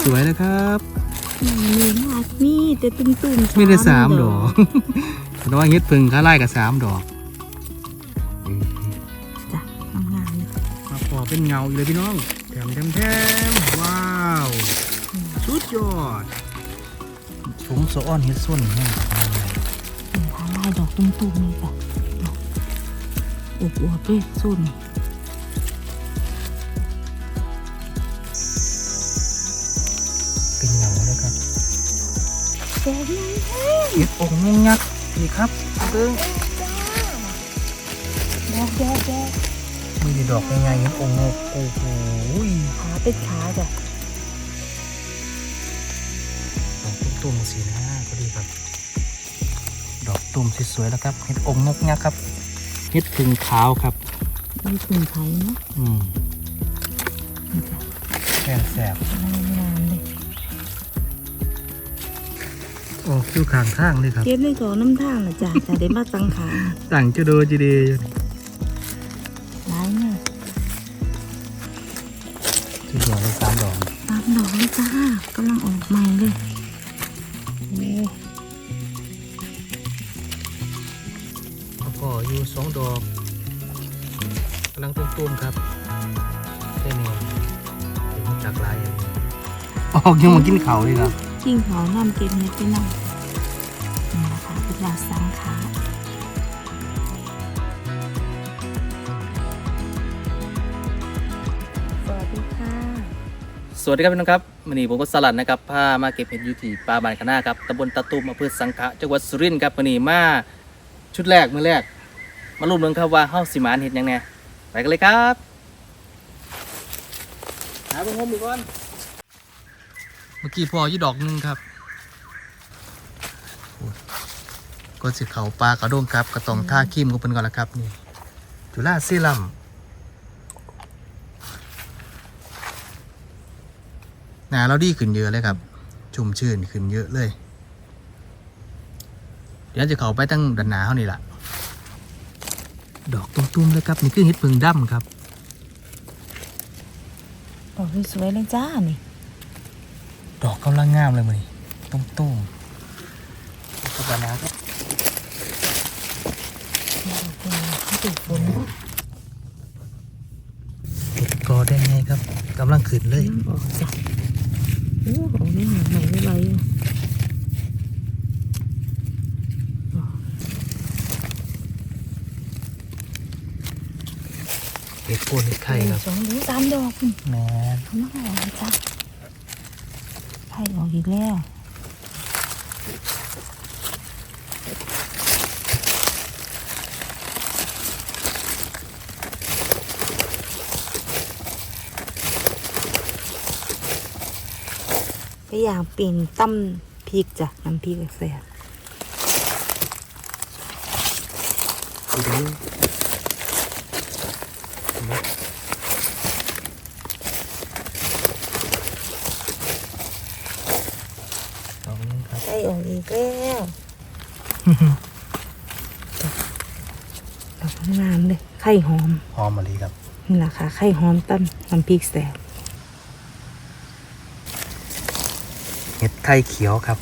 สวยๆเลยครับนี่มากนี่แต่ตุ้มๆมีได้สามดอกแต่ว่าเฮ็ดพึ่งข้าไล่กับสามดอกจ้ะงามๆเลยมาพอเป็นเงาอีกเลยพี่น้องแถมแถมแถมว้าวสุดยอดชุมโซออนเฮ็ดส้นแห้งเป็นทางลายดอกตุ้มๆนี่จ้ะอวบๆด้วยส้น เฮ็ดองค์งยักษ์นี่ครับเบิ้งแซ่แซ่บแซ่บมีดอกใหญ่ๆเฮ็ดองงกโอ้โหขาเป็นขาจ้ะดอกตุ่มสีนะก็ดีครับ ดอกตุ่มสวยๆแล้วครับเฮ็ดองงกยักษ์ครับเฮ็ดพึ่งขาวครับมีถุงไข่เนาะอืมนี่จ้ะแซ่บแสบงามเลย ออกอยู่ข้างทางเลยครับ เก็บในกองน้ำทางนะจ้ะจะได้มาตั้งขาต่างจะโดจีดีร้ายเนี่ยที่ดอกเลยสามดอกตามดอกเลยจ้ากำลังออกใหม่เลยโอ้แล้วก็อยู่สองดอกกำลังตุ้มๆครับได้เนี่ยเดี๋ยวมันจากลายอันนี้ออกยังมากินเขาเลยครับ กิ้งเขาน้ำเก็บเห็ดไปน้ำนี่นะคะเป็นลาสังขาสวัสดีค่ะสวัสดีครับพี่น้องครับวันนี้ผมก็สลัดนะครับพามาเก็บเห็ดอยูที่ปลาบานคณาครับตำบลตะตุมอำเภอสังขะจังหวัดสุรินทร์ครับวันนี้มาชุดแรกมือแรก มาลุ้นเบิ่งครับว่าเฮาสิหมานเห็ดหยังไงไปกันเลยครับหาเบิ่งงมอีกก่อน เมื่อกี้พออยู่ดอกหนึงครับก็สิเขาปลากระด้งครับกระตองท่าขี้มก็เป็นก่อนละครับนี่จุฬาซีลัมหนาเราดีขึ้นเยอะเลยครับ ชุ่มชื่นขึ้นเยอะเลย เดี๋ยวจะเขาไปตั้งดันหนาเขานี่แหละดอกตุ้มๆเลยครับนี่คือเห็ดพึ่งดำครับดอกสวยเลยจ้านี่ ดอกกำลังงามเลยมันตุ้มตุ้มๆกับนาครับเขาติดฝนเห็ดกอได้ไงครับกำลังขึ้นเลยออกจ้ะโอ้ออกได้หน่อยใหม่ไวๆอยู่เห็ดโคนเห็ดไข่ครับสองถึงสามดอกนี่แมนทำมาออกเลยจ้ะไข่ออกอีกแล้วก็อยากป็นตั้มพริกจ้ะน้ำพริกแซ่บ ดูดูสองนี้ครับ ไข่ออกอีกแล้ว ดอกงามเลย ไข่หอม หอมมะลิครับ นี่แหละค่ะ ไข่หอมตั้มน้ำพริกแซ่บเห็ดไข่เขียวครับ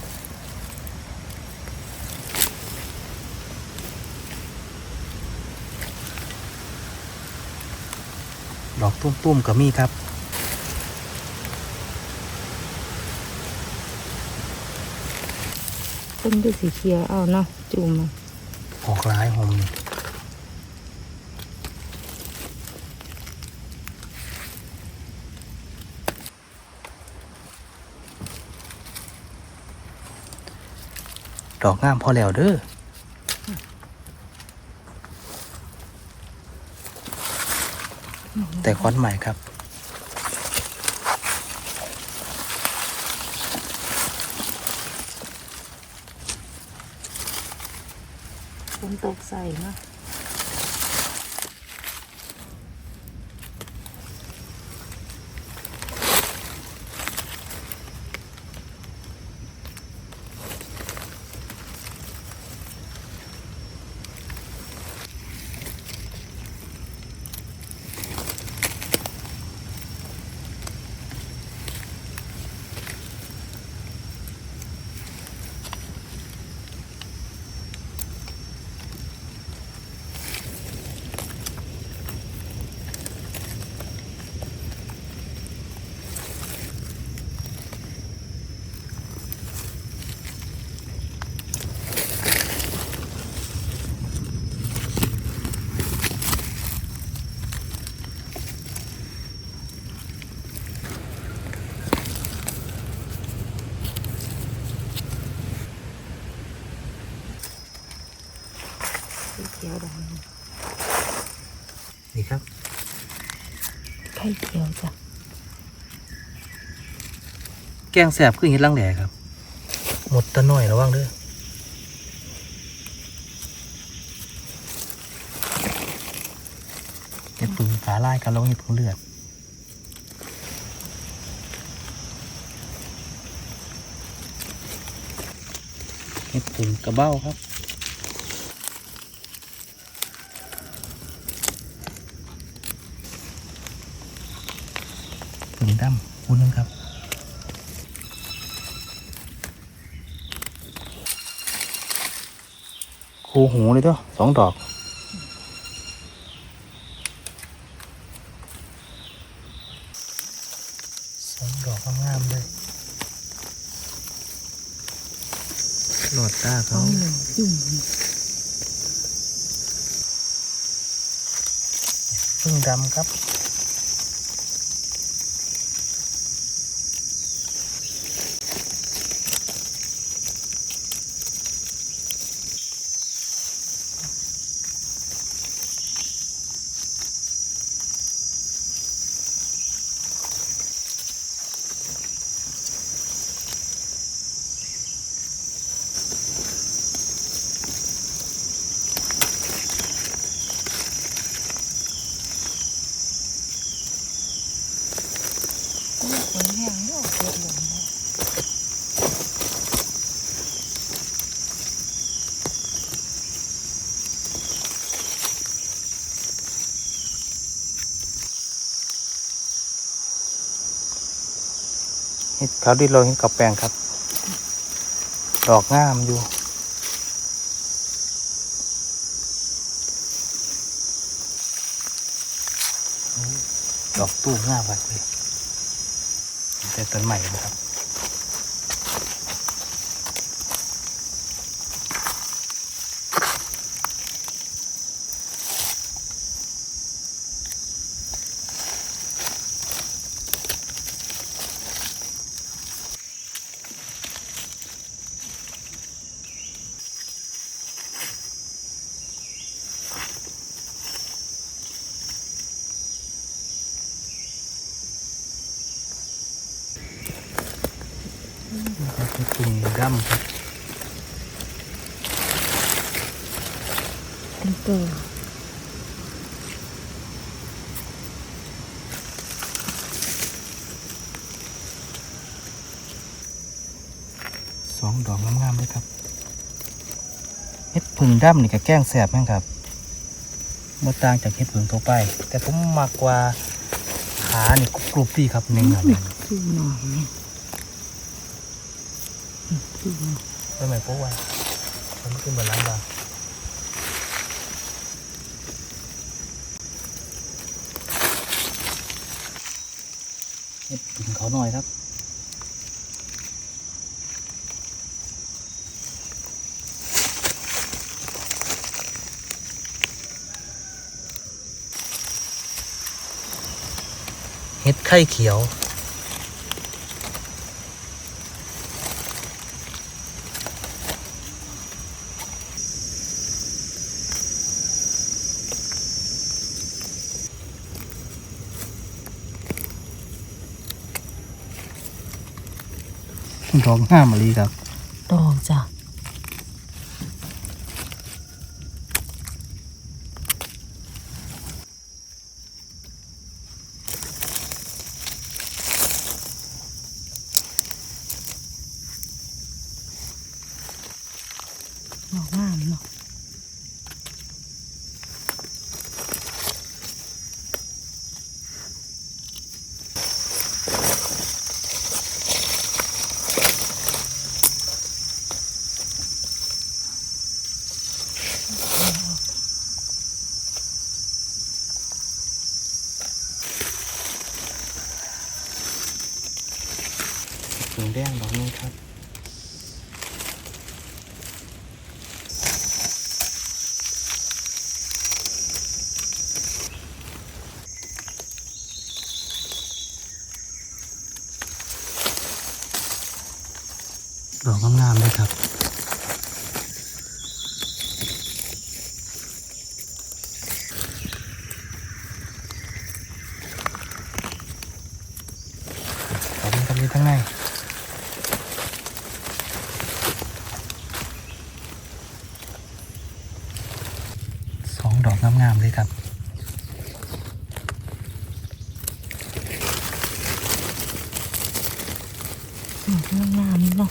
ดอกตุ้มๆกับมีครับต้นด้วยสีเขียวเอาเนาะจุ่มมันออกร้ายหอมนี่ ดอกงามพอแล้วเด้อแต่ค้อนใหม่ครับ ฝนตกใส่เนาะ ยวดนี่ครับำไข่เขียวจ้ะแกงแสบคือเห็ดลังแหล่ครับ หมดตะน้อยระวังเด้อเห็ดปืนขาลายกันลงเห็ดผงเลือดเห็ดผึ่งกระเบ้าครับ ผึ่งดำคู่หนึงครับ คูหูเลยตัวสองดอกสองดอกงามๆเลยหลอดตาท้เขาองหนึ่งจุ่มพึ่งดำครับ ฝนแห้งไม่ออกเยอะเลย เห็ดขาวดินเราเห็นกับแปลงครับ ดอกงามอยู่ดอกตู้งามมากเลยแต่ต้นใหม่นะครับ เป็นกลุ่มดำครับเป็นตัวสองดอกงามๆเลยครับเห็ดผึ่งดำนี่ก็แก้งแสบแม่งครับบ่ต่างจากเห็ดผึ่งทั่วไป แต่ผมมากกว่าขานี่กรุบๆดีครับเนื้อเงินคือห นองเนี่ยคือหนองไม่ไหมพวกว่ามันขึ้นบนล้างบางเห็ดผึ่งเขาหน่อยครับเห็ดไข่เขียว องห้ามลีครับ ดอกจ้ะดอกงามเนาะ ถึงแดงดอกนึงครับ ดอกงามๆเลยครับ อยู่ทั้งในสองดอกงามๆเลยครับ ดอกงามๆเนาะ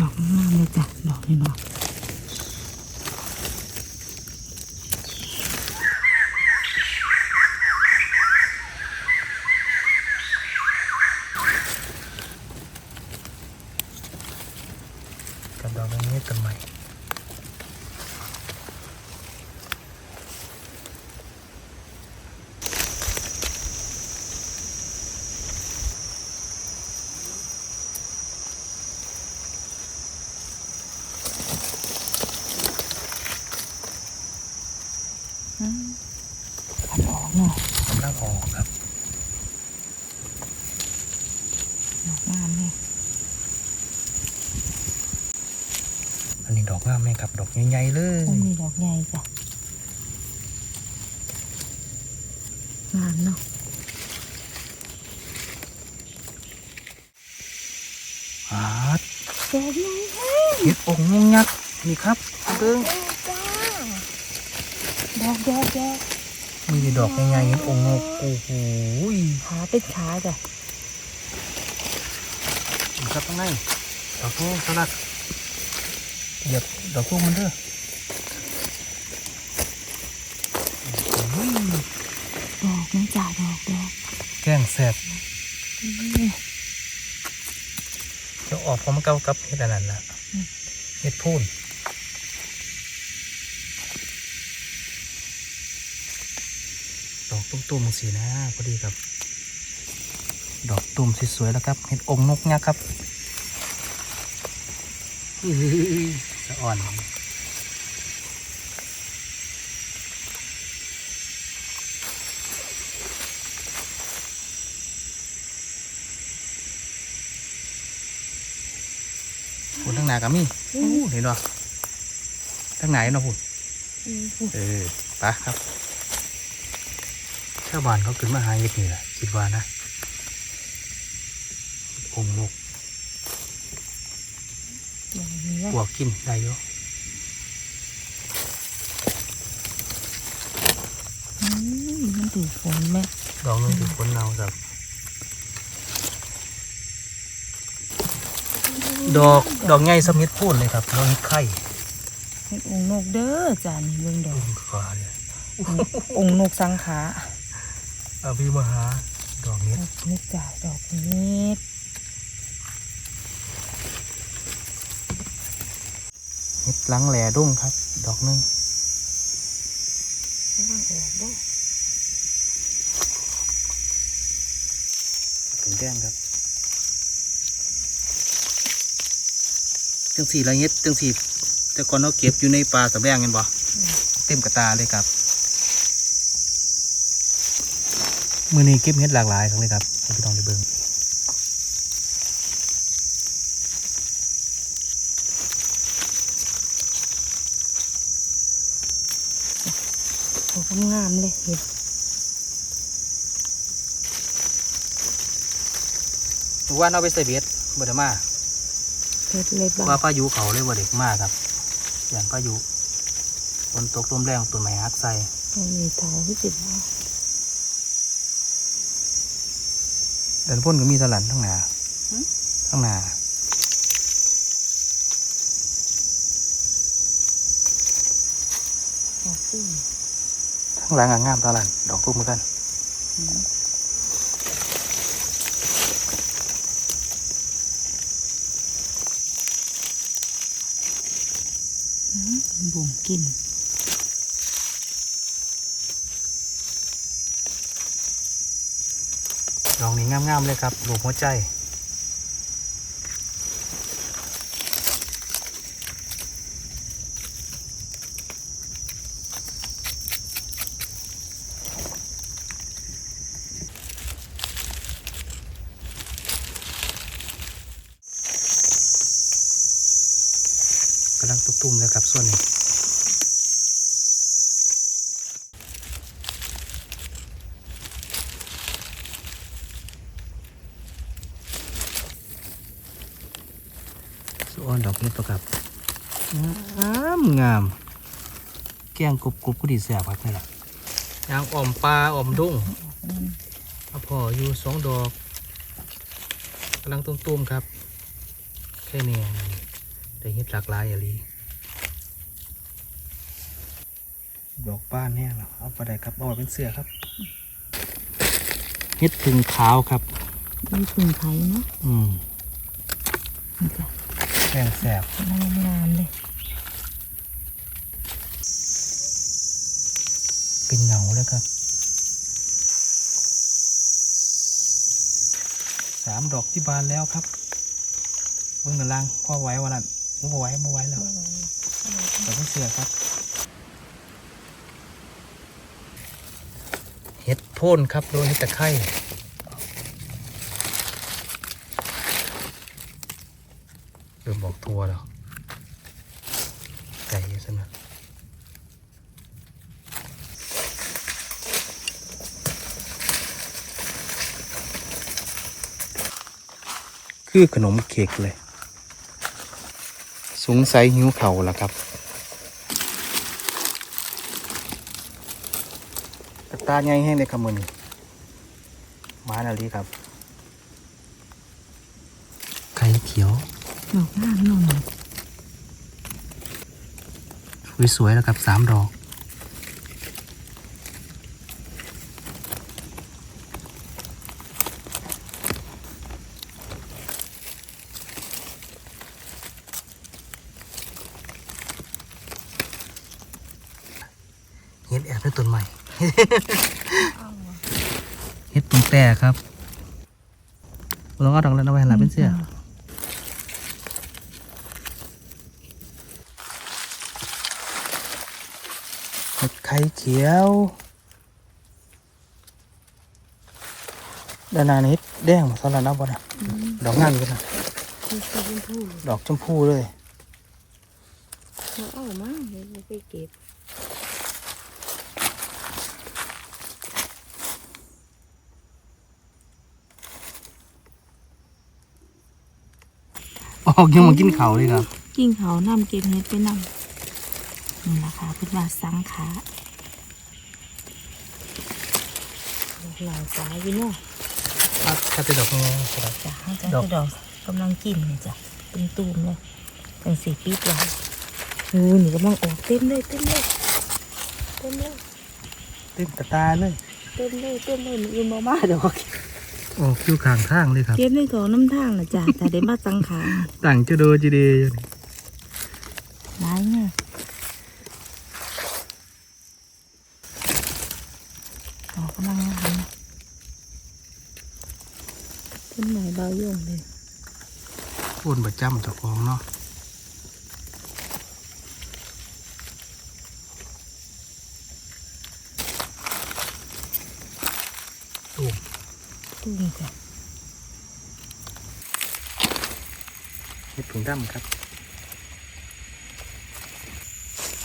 ดอกงามเลยจ้ะดอกนี่เนาะ กับดอกนี้ต้นใหม่ อืมอันออกเนาะ กำลังออกครับ ดอกงามเลย อันนี้ดอกงามไหมครับ ดอกใหญ่ๆเลยอันนี้ดอกใหญ่จ้ะงามเนาะอาดดอกใหญ่แห้งเห็ดองค์งงยักษ์นี่ครับเบิ้งจ้าดอกดอกดอกมีดอกใหญ่ๆเห็ดองค์งกโอ้โหยขาเป็นขาจ้ะนี่ครับข้างในดอกทูสลัด เหยียบดอกทูมันเด้อโอ้ยดอกนะจ้ะดอกดอกแกล้งแสบอืมเดี๋ยวออกพร้อมเก้ากับเห็ดอันนั้นนะเห็ดพูนดอกตุ้มๆสีนะพอดีครับ ดอกตุ่มสวยๆแล้วครับ เห็ดองค์นกยักษ์ครับอื้อหือ สะอ่อนพุ่นทั้งหนากับมี่อู้เห็นบ่ทั้งไหนเนาะพุ่นเออไปะครับ ชาวบ้านเขาขึ้นมาหาเห็ดนี่แหละคิดว่านะองค์นก ดอกนี้ ป วกกินได้อยู่อืมมันถือฝนไหมดอกนึงคือคนเนาครับ ดอกดอกใหญ่สมิธพูนเลยครับดอกเห็ดไข่เห็ดองค์นกเด้อจ้ะนี่เบิ่งดอกอุ้มขาเนี่ยองค์นกสังขาอาวิมหาดอกเห็ดดอกนี้จ้ะดอกนี้ เห็ดหลังแหล่ดุ้งครับ ดอกหนึงว่างออกบ่ถึงแดงครับจังสีละเฮ็ดจังสีแต่ก่อนเราเก็บอยู่ในป่าสำแดงกันบ่เต็มกระตาเลยครับมือนี้เก็บเฮ็ดหลากหลายครั้งเลยครับให้พี่น้องได้เบิ่ง ดอก งามๆเลยเห็ดทุกวันเอาไปใส่เบ็ดบ่ได้มาเห็ดเลยบ้าว่าพายุเขาเลยบ่เด็กมากครับอย่างพายุฝนตกลมแรงต้นไม้หักใส่อันนี้เท่าที่สิบว่าเดินพ่นก็มีสลันทั้งหนาทั้งหนาดอก ตุ้มทั้งหลังอะงามสลันดอกตุ้มเหมือนกันอืมบุ่มกินดอกนี้งามๆเลยครับลูกหัวใจ ซุ่มแล้วครับส่วนนี้ส่วนดอกนี้ประกับงามงาม แกงกรุบกรุบก็ดีแสบครับนี่แหละยางอ่อมปลาอ่อมดุ้งอาพออยู่สองดอกกำลังตุ้มๆครับ แค่นี้ได้เห็ดหลากหลายอย่างนี้ เนี่ยเหรอเอาไปได้ครับเอาไว้เป็นเสื้อครับเห็ดพึ่งขาวครับมีถุงไข่เนาะอืมนี่จ้ะแกงแสบงามงามๆเลยเป็นเหงาเลยครับสามดอกที่บานแล้วครับเบิ่งกระลังพ่อไหว้วันนั้นผมบ่ไหว้บ่ไหว้แล้วเดี๋ยวเสือครับ เห็ด โพ่นครับโดนเห็ดตะไคร่เริ่มบอกทัวแล้วไก่ใช่ไหมคือขนมเค้กเลย สงสัยหิวเข่าล้วครับ ตะตาใหญ่แห้งเลยครับมือนี้มานาลีครับไข่เขียวดอกงามเนาะสวยๆแล้วครับสามดอก เห็ดแอบในต้นใหม่ เห็ดตุ่ม แต่ครับลองเอาดอกแล้วเอาไว้หันหลังเป็นเสื้อเห็ดไข่เขียวด้านหน้านี้เห็ดแดงสลัดน้ำบ่นะดอกงามอยู่นะคือสีชมพูดอกชมพูเลยเราเอามาเดี๋ยวเราไปเก็บ ออกยังมากินเขาวเลยครับกิ่งเขานำเก็บเห็ดไปนำนี่แหละค่ะเป็นว่าสังขาหลายสายอยู่เนาะถ้าเป็นดอกงอครับจ้ะให้กันดอกคือดอกกำลังกินเลยจ้ะเป็นตูมเลยเป็นสีปี๊ดไว้โอ้นี่กำลังออกเต็มเลยเต็มเลยเต็มเลยเต็มตาตาเลยเต็มเลยเต็มเลยมันอื่นบ่มาดอก ออกคิวข้างทางเลยครับ เก็บในถอน้ำทางนะจ้ะแต่ได้มาสังขารต่างจะโดจีเดอยู่นี่ร้ายเนี่ยออกกำลังงามนะต้นไม้เบาโยงเลยโคนประจำเจ้าของเนาะ ตุ้งจ้ะเห็ดผงดำครับ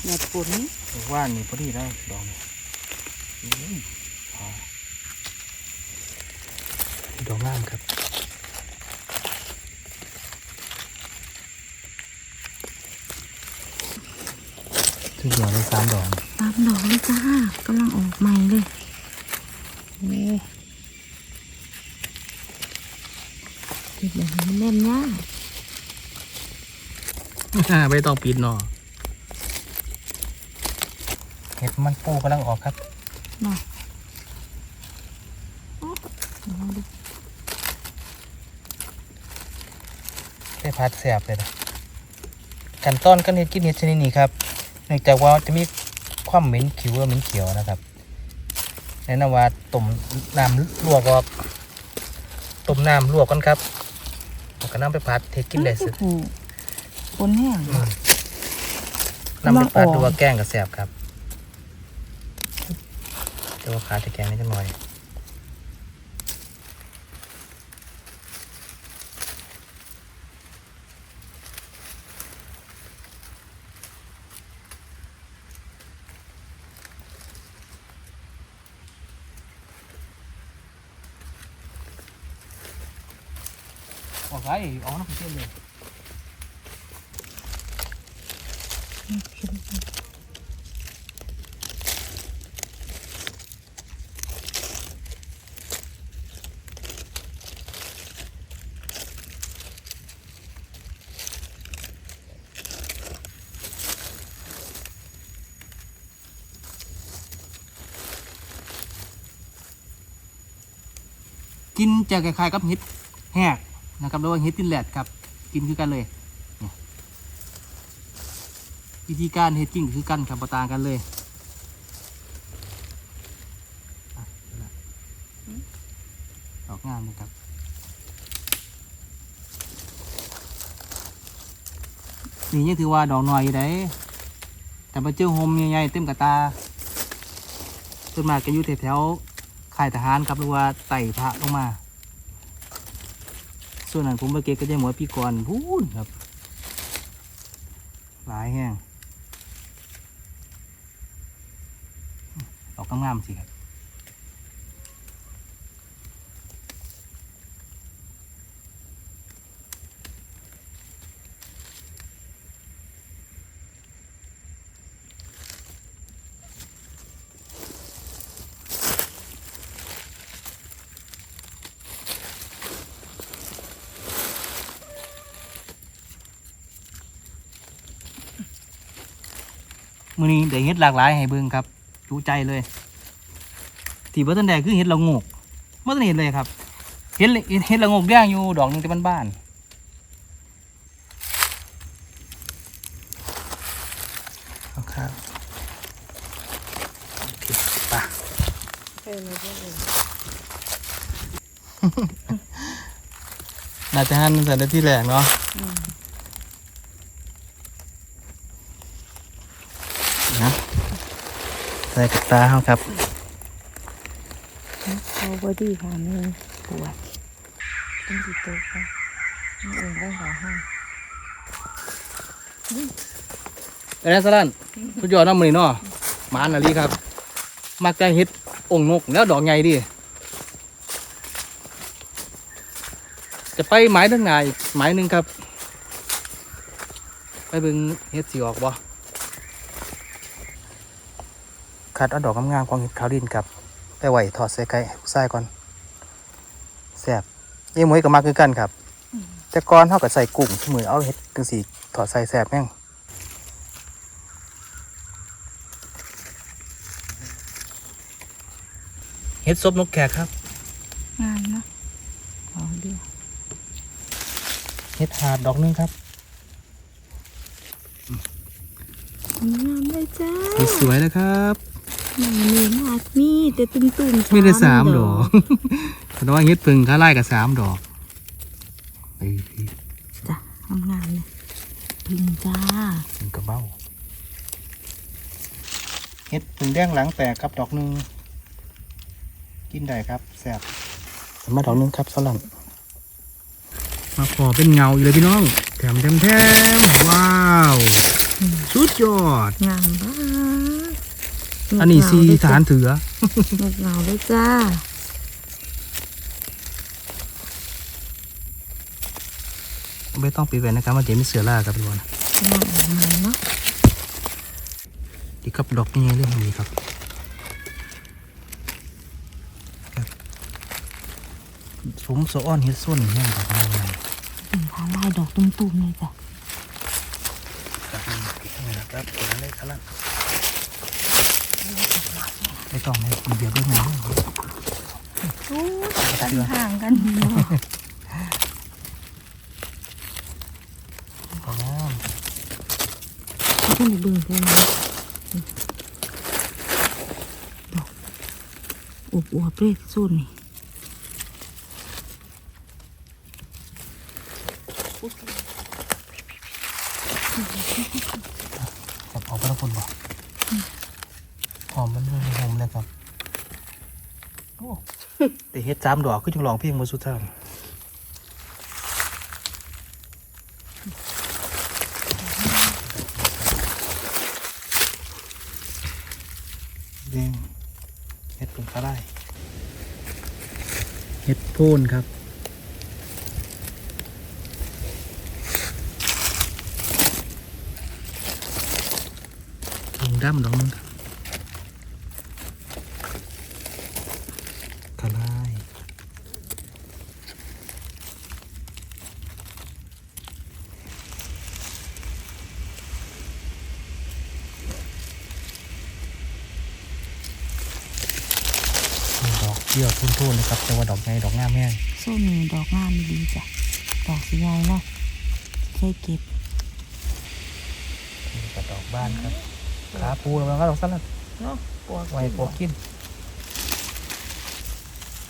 หมดฝนว่านนี่พอดีแล้วดอกนี่อุ้ยพอดอกงามครับทุกดอกเลยสามดอกตามดอกเลยจ้ากำลังออกใหม่เลยโอ้เก็บแบบนี้แน่นยาก ไม่ต้องปิดเนาะเห็ดมันปูกำลังออกครับเนาะโอ้เอาดูได้พัดแสบเลยนะขั้นตอนการเห็ดกินเห็ดชนิดนี้ครับเนื่องจากว่าจะมีความเหม็นขิวและเหม็นเขียวนะครับแนะนำว่าต้มน้ำลวกออกต้มน้ำลวกก่อนครับแล้วก็นำไปพัดเทกินได้สุดโอ้ฝ นแห้งอืมนำไปพัดกำลังอ่อนดูว่าแกงกับแสบครับแต่ว่าขาจะแกงนิดหน่อยออกไงออกน้ำเชื่อมเลย ขึ้นไป กินจะคล้ายๆกับเห็ดแหกนะครับหรือว่าเห็ดตินแหลดครับ กินคือกันเลยเนี่ย วิธีการเห็ดกิ้งคือกันครับบ่ต่างกันเลยอะดอกงามนะครับนี่ยังถือว่าดอกหน้อยอยู่ได้แต่มาเจอโฮมใหญ่ๆเต็มกระตาต้นมากก็อยู่แถวๆค่ายทหารครับหรือว่าไต่พระลงมาส่วนนั้นผมไปเก็บก็จะหมวยพี่กรพูนครับ หลายแห้ง อกงามๆสิครับมือนี้ได้เห็ดหลากหลายให้เบิ่งครับ จูใจเลย ที่บ่ทันได้คือเห็ดละโงกบ่ทันเห็นเลยครับ เห็ดเลยเห็ดละโงกย่างอยู่ดอกหนึงแต่บ้านๆเอาครับโอเคไปเออเลยเออน่าจะหันแต่ละที่แรกเนาะอืม นะ ใส่กับตาเขาครับเขาบอดี้ค่ะแม่ปวดต้องจิตตกค่ะนี่เองได้หาห้าเป็นไงสลันสุดยอดเน้ำมือนี้เนาะหมานอะไรครับ มักจะเฮ็ดองค์นกแล้วดอกใหญ่ดิจะไปหมายด้านหน้าอีกหมายหนึ่งครับ ไปเบิ่งเฮ็ดสีออกบ่ คัดเอาดอกงามๆของเห็ดขาวดินครับ ไปไหวถอดใส่ไก่ให้ผู้ชายก่อนแซ่บเยี่ยมวยก็มักคือกันครับ แต่ก่อนเท่ากับใส่กุ้งมือเอาเห็ดจังสีถอดใส่แซ่บแม่งเฮ็ดซบนกแขกครับงานเนาะอ๋อเดียวเฮ็ดหาดดอกหนึงครับงามเลยจ้าเฮ็ดสวยเลยครับ มันมีมากมีแต่ตุ้มตุ่มมีได้สามดอกแต่ว่าเฮ็ดพึ่งข้าไล่กับสามดอกเฮ้ยจ้ะงามๆเลยพึ่งจ้าเป็นกระเบ้าเฮ็ดพึ่งแดงหลังแตกครับดอกหนึงกินได้ครับแซ่บมาดอกหนึงครับสลันมาขอเป็นเงาอยู่เลยพี่น้องแถมแถมแถมว้าว สุดยอด งามบ้า อันนี้สีฐานเถืองดเงาเลยจ้าไม่ต้องปิดไว้นะครับมันจะมีเสือล่าครับทุกคนงามออกมาเนาะดีครับดอกนี่เรื่องนี้ครับครับสมโซอ้อนเฮ็ดส้นแห้งดอกงามเลยเป็นพาลายดอกตุ้มๆเลยจ้ะครับนี่นะครับเดี๋ยวเลยครับ ไม่ต้องเลยมีเดียวด้วยนะกันห่างกันขอบคุณขึ้นไปเบิ่งกันนอกอวบอวบเลยส่วนนี่ จับออกไปแล้วคนบอกหอมมันเลยหอมเลยครับโอ้ แต่เฮ็ดสามดอกก็จึงลองเพียงมาสุดท้ายเด้งเฮ็ดเป็นข้าได้เฮ็ดโพนครับดำดอกนึงกระไลดอกเดี่ยวทุ่นๆเลยครับแต่ ว่าดอกไงดอกงามแห้งส้มนี่ดอกงามดีจ้ะดอกสีใหญ่เนาะเคยเก็บนี่ก็ดอกบ้านครับขาปูแล้วก็ดอกสลัดเนาะปวกไว้ปอกกิน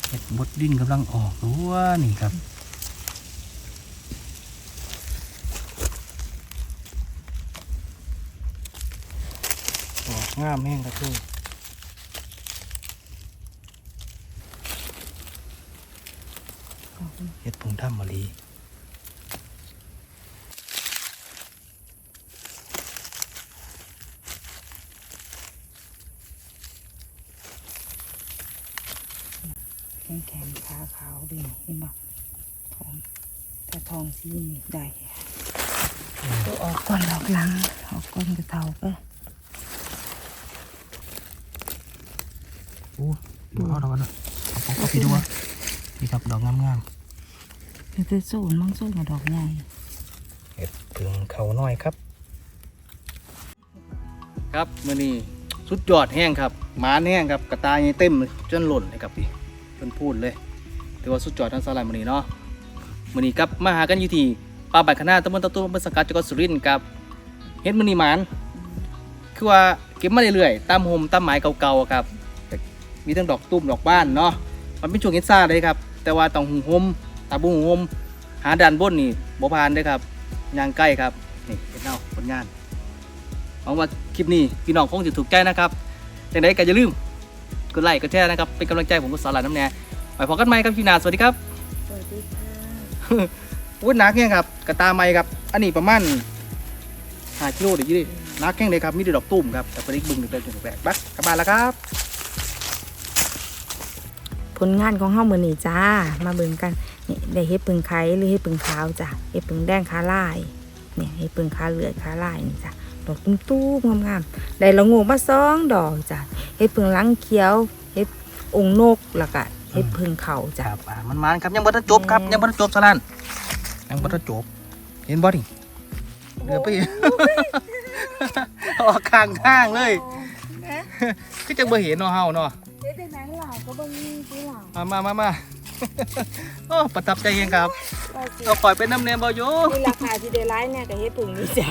เห็ดบดดินกำลังออกตัวนี่ครับออกงามแห้งครับพี่ เห็ดผงถ้ำมะลีแข็งแข็งๆขาขาวดีเห็นปะทองถ้าทองสีนี่ได้ตัวออกก่อนดอกหลัง ออกก่อนกระเทาไปโอ้ดูเอาดอกกันนะเอาปอกก็พี่ดูว่านี่ครับดอกงาม มันจะสูนมั่งสูนกับดอกใหญ่ๆเห็ดผึ่งเขาน้อยครับ ครับมื้อนี้สุดยอดแห้งครับหมานแห้งครับกระตายยังเต็มเลยจนหล่นเลยครับพี่เพิ่นพูดเลยถือว่าสุดยอดทั้งสลายมื้อนี้เนาะมื้อนี้ครับมาหากันอยู่ที่ป่าบ้านคณะตำบลตะตุ้มอำเภอสังกัดจังหวัดสุรินทร์ครับเฮ็ดมื้อนี้หมานคือว่าเก็บมาเรื่อยๆตามโฮมตามหมายเก่าๆครับแต่มีทั้งดอกตุ้มดอกบ้านเนาะมันเป็นช่วงเฮ็ดซ่าเลยครับแต่ว่าต้องหุงหม ตาบุหุงหมหาด้านบนนี่บ่ผ่านเด้อครับย่างใกล้ครับนี่เฮ็ดเนาผลงานหวังว่าคลิปนี้พี่น้องคงจะถูกใจนะครับจังไดก็อย่าลืมกดไลค์กดแชร์นะครับเป็นกำลังใจผมกับสาระน้ำแน่ไปพบกันใหม่ครับพี่นาสวัสดีครับสวัสดีค่ะวุ้นนักเนี่ยครับกระตาไม้ครับอันนี้ประมาณห้ากิโลเดี๋ยวยี่ดินักแข้งเลยครับมีแต่ดอกตุ้มครับแต่ปริกบึงเดินถึงแบกบักกลับบ้านแล้วครับ ผลงานของเฮามื้อนี้จ้า มาเบิ่งกันนี่ได้เฮ็ดปึงไข่หรือเฮ็ดปึงขาวจ้ะเฮ็ดปึงแดงขาลายเนี่ยเฮ็ดปึงขาเหลือดขาลายนี่จ้ะดอกตุ้มๆงามๆได้ละโงูมาสองดอกจ้ะเฮ็ดปึงหลังเขียวเฮ็ดองค์นกแล้วก็เฮ็ดปึงเขาคจ้ะรับอ่ามันมันครับยังบ่ทันจบครับยังบ่ทันจบสลันยังบ่ทันจบ เห็นบ่นี่เดือไปอีกออกข้างทางเลยคือจังบ่เห็นเนาะเฮาเนาะเฮ็ดได้นั้นล่ะก็บ่มีสิล่ะ มามามามาโอ้ประทับใจเองครับเราปล่อยเป็นน้ำเนมบอยู่นี่ราคาที่ได้ร้ายเนี่ยก็เฮ็ดปึงนี่จ้ะ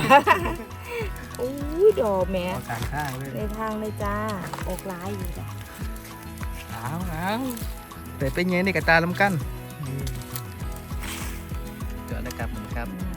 โอ้ยดอกแหม่ออกข้างทางเลยในทางเลยจ้าออกร้ายอยู่จ้ะอ้าวอ้าวแต่เป็นไงนี่กับตาลำกันเจอแล้วครับเหมือนครับอืม